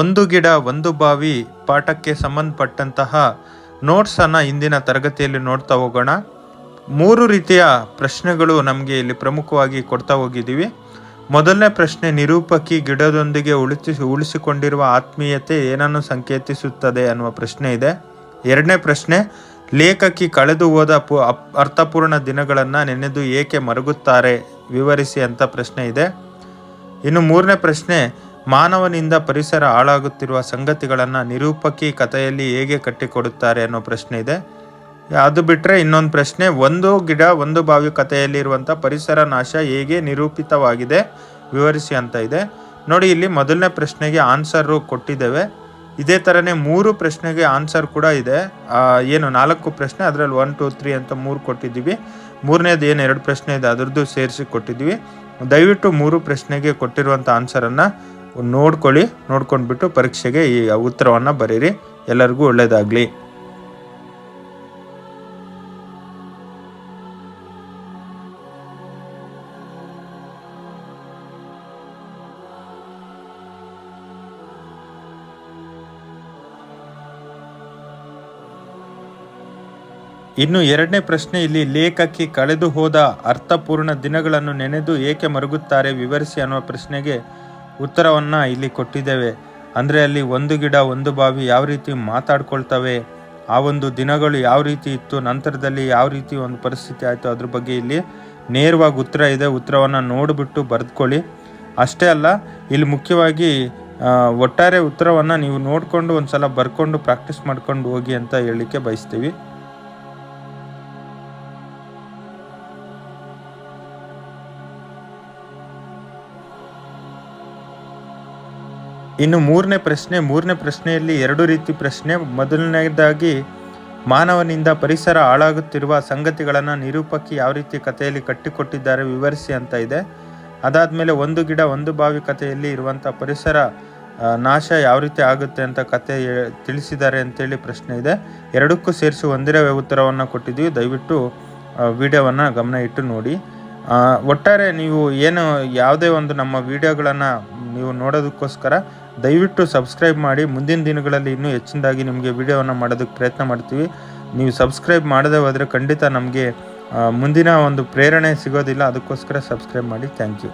ಒಂದು ಗಿಡ, ಒಂದು ಬಾವಿ ಪಾಠಕ್ಕೆ ಸಂಬಂಧಪಟ್ಟಂತಹ ನೋಟ್ಸನ್ನು ಇಂದಿನ ತರಗತಿಯಲ್ಲಿ ನೋಡ್ತಾ ಹೋಗೋಣ. ಮೂರು ರೀತಿಯ ಪ್ರಶ್ನೆಗಳು ನಮಗೆ ಇಲ್ಲಿ ಪ್ರಮುಖವಾಗಿ ಕೊಡ್ತಾ ಹೋಗಿದ್ದೀವಿ. ಮೊದಲನೇ ಪ್ರಶ್ನೆ, ನಿರೂಪಕಿ ಗಿಡದೊಂದಿಗೆ ಉಳಿಸಿ, ಉಳಿಸಿಕೊಂಡಿರುವ ಆತ್ಮೀಯತೆ ಏನನ್ನು ಸಂಕೇತಿಸುತ್ತದೆ ಅನ್ನುವ ಪ್ರಶ್ನೆ ಇದೆ. ಎರಡನೇ ಪ್ರಶ್ನೆ, ಲೇಖಕಿ ಕಳೆದು ಹೋದ ಪು ಅರ್ಥಪೂರ್ಣ ದಿನಗಳನ್ನು ನೆನೆದು ಏಕೆ ಮರುಗುತ್ತಾರೆ? ವಿವರಿಸಿ ಅಂತ ಪ್ರಶ್ನೆ ಇದೆ. ಇನ್ನು ಮೂರನೇ ಪ್ರಶ್ನೆ ಮಾನವನಿಂದ ಪರಿಸರ ಹಾಳಾಗುತ್ತಿರುವ ಸಂಗತಿಗಳನ್ನು ನಿರೂಪಕಿ ಕಥೆಯಲ್ಲಿ ಹೇಗೆ ಕಟ್ಟಿಕೊಡುತ್ತಾರೆ ಅನ್ನೋ ಪ್ರಶ್ನೆ ಇದೆ. ಅದು ಬಿಟ್ಟರೆ ಇನ್ನೊಂದು ಪ್ರಶ್ನೆ, ಒಂದು ಗಿಡ, ಒಂದು ಬಾವಿ ಕಥೆಯಲ್ಲಿರುವಂಥ ಪರಿಸರ ನಾಶ ಹೇಗೆ ನಿರೂಪಿತವಾಗಿದೆ ವಿವರಿಸಿ ಅಂತ ಇದೆ. ನೋಡಿ, ಇಲ್ಲಿ ಮೊದಲನೇ ಪ್ರಶ್ನೆಗೆ ಆನ್ಸರು ಕೊಟ್ಟಿದ್ದೇವೆ. ಇದೇ ಥರನೇ ಮೂರು ಪ್ರಶ್ನೆಗೆ ಆನ್ಸರ್ ಕೂಡ ಇದೆ. ಏನು, ನಾಲ್ಕು ಪ್ರಶ್ನೆ, ಅದರಲ್ಲಿ ಒನ್ ಟು ತ್ರೀ ಅಂತ ಮೂರು ಕೊಟ್ಟಿದ್ದೀವಿ. ಮೂರನೇದು ಏನು, ಎರಡು ಪ್ರಶ್ನೆ ಇದೆ, ಅದರದ್ದು ಸೇರಿಸಿ ಕೊಟ್ಟಿದ್ದೀವಿ. ದಯವಿಟ್ಟು ಮೂರು ಪ್ರಶ್ನೆಗೆ ಕೊಟ್ಟಿರುವಂಥ ಆನ್ಸರನ್ನು ನೋಡ್ಕೊಳ್ಳಿ, ನೋಡ್ಕೊಂಡ್ಬಿಟ್ಟು ಪರೀಕ್ಷೆಗೆ ಈ ಉತ್ತರವನ್ನು ಬರೀರಿ. ಎಲ್ಲರಿಗೂ ಒಳ್ಳೆಯದಾಗಲಿ ಇನ್ನು ಎರಡನೇ ಪ್ರಶ್ನೆ ಇಲ್ಲಿ, ಲೇಖಕಿ ಕಳೆದು ಹೋದ ಅರ್ಥಪೂರ್ಣ ದಿನಗಳನ್ನು ನೆನೆದು ಏಕೆ ಮರುಗುತ್ತಾರೆ? ವಿವರಿಸಿ ಅನ್ನುವ ಪ್ರಶ್ನೆಗೆ ಉತ್ತರವನ್ನು ಇಲ್ಲಿ ಕೊಟ್ಟಿದ್ದೇವೆ. ಅಂದರೆ ಅಲ್ಲಿ ಒಂದು ಗಿಡ, ಒಂದು ಬಾವಿ ಯಾವ ರೀತಿ ಮಾತಾಡ್ಕೊಳ್ತವೆ, ಆ ಒಂದು ದಿನಗಳು ಯಾವ ರೀತಿ ಇತ್ತು, ನಂತರದಲ್ಲಿ ಯಾವ ರೀತಿ ಒಂದು ಪರಿಸ್ಥಿತಿ ಆಯಿತು, ಅದ್ರ ಬಗ್ಗೆ ಇಲ್ಲಿ ನೇರವಾಗಿ ಉತ್ತರ ಇದೆ. ಉತ್ತರವನ್ನು ನೋಡಿಬಿಟ್ಟು ಬರೆದುಕೊಳ್ಳಿ. ಅಷ್ಟೇ ಅಲ್ಲ, ಇಲ್ಲಿ ಮುಖ್ಯವಾಗಿ ಒಟ್ಟಾರೆ ಉತ್ತರವನ್ನು ನೀವು ನೋಡಿಕೊಂಡು ಒಂದು ಸಲ ಬರ್ಕೊಂಡು ಪ್ರಾಕ್ಟೀಸ್ ಮಾಡ್ಕೊಂಡು ಹೋಗಿ ಅಂತ ಹೇಳಲಿಕ್ಕೆ ಬಯಸ್ತೀವಿ. ಇನ್ನು ಮೂರನೇ ಪ್ರಶ್ನೆ, ಮೂರನೇ ಪ್ರಶ್ನೆಯಲ್ಲಿ ಎರಡು ರೀತಿ ಪ್ರಶ್ನೆ. ಮೊದಲನೇದಾಗಿ ಮಾನವನಿಂದ ಪರಿಸರ ಹಾಳಾಗುತ್ತಿರುವ ಸಂಗತಿಗಳನ್ನು ನಿರೂಪಕಿ ಯಾವ ರೀತಿ ಕಥೆಯಲ್ಲಿ ಕಟ್ಟಿಕೊಟ್ಟಿದ್ದಾರೆ ವಿವರಿಸಿ ಅಂತ ಇದೆ. ಅದಾದಮೇಲೆ ಒಂದು ಗಿಡ ಒಂದು ಬಾವಿ ಕಥೆಯಲ್ಲಿ ಇರುವಂಥ ಪರಿಸರ ನಾಶ ಯಾವ ರೀತಿ ಆಗುತ್ತೆ ಅಂತ ಕತೆ ತಿಳಿಸಿದ್ದಾರೆ ಅಂತೇಳಿ ಪ್ರಶ್ನೆ ಇದೆ. ಎರಡಕ್ಕೂ ಸೇರಿಸಿ ಒಂದಿರೋ ಉತ್ತರವನ್ನು ಕೊಟ್ಟಿದ್ದೀವಿ. ದಯವಿಟ್ಟು ವಿಡಿಯೋವನ್ನು ಗಮನ ಇಟ್ಟು ನೋಡಿ. ಒಟ್ಟಾರೆ ನೀವು ಏನು ಯಾವುದೇ ಒಂದು ನಮ್ಮ ವಿಡಿಯೋಗಳನ್ನು ನೀವು ನೋಡೋದಕ್ಕೋಸ್ಕರ ದಯವಿಟ್ಟು ಸಬ್ಸ್ಕ್ರೈಬ್ ಮಾಡಿ. ಮುಂದಿನ ದಿನಗಳಲ್ಲಿ ಇನ್ನೂ ಹೆಚ್ಚಿನದಾಗಿ ನಿಮಗೆ ವಿಡಿಯೋವನ್ನು ಮಾಡೋದಕ್ಕೆ ಪ್ರಯತ್ನ ಮಾಡ್ತೀವಿ. ನೀವು ಸಬ್ಸ್ಕ್ರೈಬ್ ಮಾಡದೇ ಹೋದರೆ ಖಂಡಿತ ನಮಗೆ ಮುಂದಿನ ಒಂದು ಪ್ರೇರಣೆ ಸಿಗೋದಿಲ್ಲ. ಅದಕ್ಕೋಸ್ಕರ ಸಬ್ಸ್ಕ್ರೈಬ್ ಮಾಡಿ. Thank you.